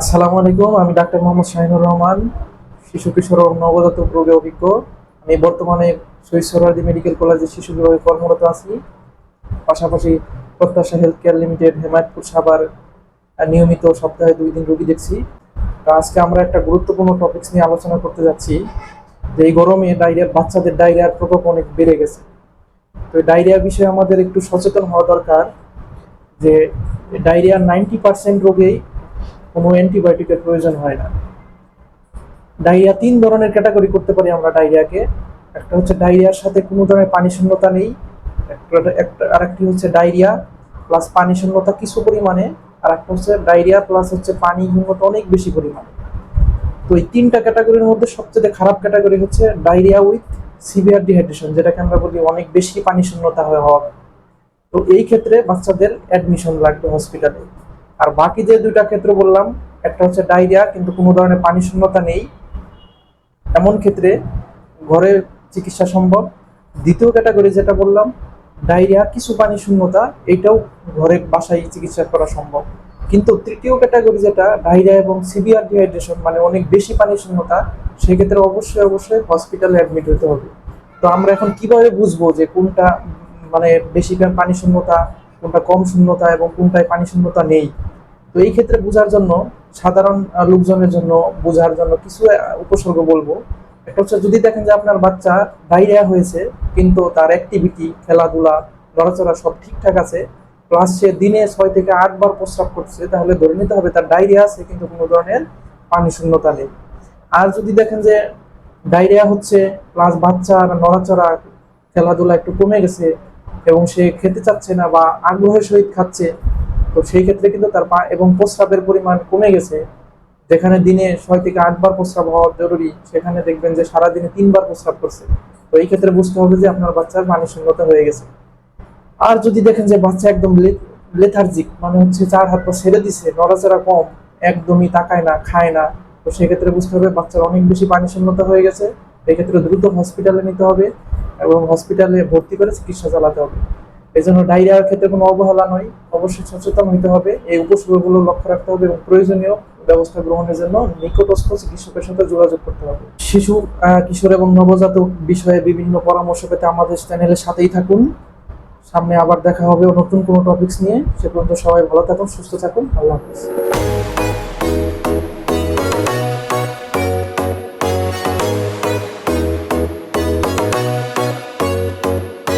আসসালামু আলাইকুম আমি ডাক্তার মোহাম্মদ শাহিনুর রহমান শিশু কিশোর ও নবজাতক রোগে অভিজ্ঞ। আমি বর্তমানে শহীদ মেডিকেল কলেজে শিশু বিভাগে কর্মরত আছি। পাশাপাশি Prottasha health care limited Hemayetpur আহ, নিয়মিত সপ্তাহে দুই দিন রোগী দেখছি। তো আজকে আমরা একটা গুরুত্বপূর্ণ টপিকস নিয়ে আলোচনা করতে যাচ্ছি। যে এই গরমে ডায়রিয়ার বাচ্চাদের ডায়রিয়ার প্রকোপ অনেক বেড়ে গেছে। তো ডায়রিয়া বিষয়ে আমাদের একটু সচেতন হওয়া দরকার যে ডায়রিয়ার নাইনটি পার্সেন্ট রোগেই কোনো অ্যান্টিবায়োটিকের প্রয়োজন হয় না। ডায়রিয়া তিন ধরনের ক্যাটাগরি করতে পারি আমরা ডায়রিয়াকে একটা হচ্ছে ডায়রিয়ার সাথে কোনো ধরনের পানি শূন্যতা নেই। একটা আরেকটি হচ্ছে ডায়রিয়া প্লাস পানি শূন্যতা কিছু পরিমাণে। আর একটা হচ্ছে ডায়রিয়া প্লাস হচ্ছে পানি শূন্যতা অনেক বেশি পরিমাণে। তো এই তিনটা ক্যাটাগরির মধ্যে সবচেয়ে খারাপ ক্যাটাগরি হচ্ছে ডায়রিয়া উইথ সিভিয়ার ডিহাইড্রেশন, যেটাকে আমরা বলি অনেক বেশি পানি শূন্যতা হয়ে হওয়া তো এই ক্ষেত্রে বাচ্চাদের অ্যাডমিশন লাগবে হসপিটালে। আর বাকি যে দুইটা ক্ষেত্র বললাম, একটা হচ্ছে ডায়রিয়া, কিন্তু কোনো ধরনের পানি শূন্যতা নেই। এমন ক্ষেত্রে ঘরে চিকিৎসা সম্ভব। দ্বিতীয় ক্যাটাগরি যেটা বললাম, ডায়রিয়া, কিছু পানি শূন্যতা, এটাও ঘরে বাসায় চিকিৎসা করা সম্ভব। কিন্তু তৃতীয় ক্যাটাগরি যেটা, ডায়রিয়া এবং সিভিয়ার ডিহাইড্রেশন মানে অনেক বেশি পানি শূন্যতা, সেক্ষেত্রে অবশ্যই অবশ্যই হসপিটালে অ্যাডমিট হতে হবে। তো আমরা এখন কীভাবে বুঝব যে কোনটা মানে বেশি পানি শূন্যতা, কোনটা কম শূন্যতা এবং কোনটায় পানি শূন্যতা নেই? তো এই ক্ষেত্রে বোঝার জন্য সাধারণ লোকজনের জন্য বোঝার জন্য কিছু উপসর্গ বলব। একটা হচ্ছে যদি দেখেন যে আপনার বাচ্চা ডায়রিয়া হয়েছে, কিন্তু তার অ্যাক্টিভিটি খেলাধুলা, নড়াচড়া সব ঠিকঠাক আছে প্লাস সে দিনে ছয় থেকে আট বার প্রস্রাব করছে, তাহলে ধরে নিতে হবে তার ডায়রিয়া আছে, কিন্তু কোনো ধরনের পানি শূন্যতা নেই। আর যদি দেখেন যে ডায়রিয়া হচ্ছে প্লাস বাচ্চা নড়াচড়া, খেলাধুলা একটু কমে গেছে, এবং সে খেতে চাচ্ছে না বা আগ্রহের সহিত খাচ্ছে তো সেই ক্ষেত্রে কিন্তু তার পা এবং প্রস্রাবের পরিমাণ কমে গেছে। যেখানে দিনে ছয় থেকে আটবার প্রস্রাব হওয়া জরুরি, সেখানে দেখবেন যে সারাদিনে তিনবার প্রস্রাব করছে। তো এই ক্ষেত্রে বুঝতে হবে যে আপনার বাচ্চার পানি শূন্যতা হয়ে গেছে। আর যদি দেখেন যে বাচ্চা একদম লেথার্জিক মানে হচ্ছে চার হাত পা ছেড়ে দিছে, নড়াচড়া কম, একদমই তাকায় না, খায় না, তো সেক্ষেত্রে বুঝতে হবে বাচ্চার অনেক বেশি পানি শূন্যতা হয়ে গেছে। এক্ষেত্রে দ্রুত হসপিটালে নিতে হবে এবং হসপিটালে ভর্তি করে চিকিৎসা চালাতে হবে। এই জন্য ডায়রিয়ার ক্ষেত্রে কোনো অবহেলা নয়। অবশ্যই সচেতন হতে হবে। এই উপসর্গগুলো লক্ষ্য রাখতে হবে এবং প্রয়োজনীয় ব্যবস্থা গ্রহণের জন্য নিকটস্থ চিকিৎসকের সাথে যোগাযোগ করতে হবে। শিশু কিশোর এবং নবজাতক বিষয়ে বিভিন্ন পরামর্শ পেতে আমাদের চ্যানেলের সাথেই থাকুন। সামনে আবার দেখা হবে নতুন কোনো টপিকস নিয়ে। সে পর্যন্ত সবাই ভালো থাকুন, সুস্থ থাকুন। আল্লাহ হাফিজ।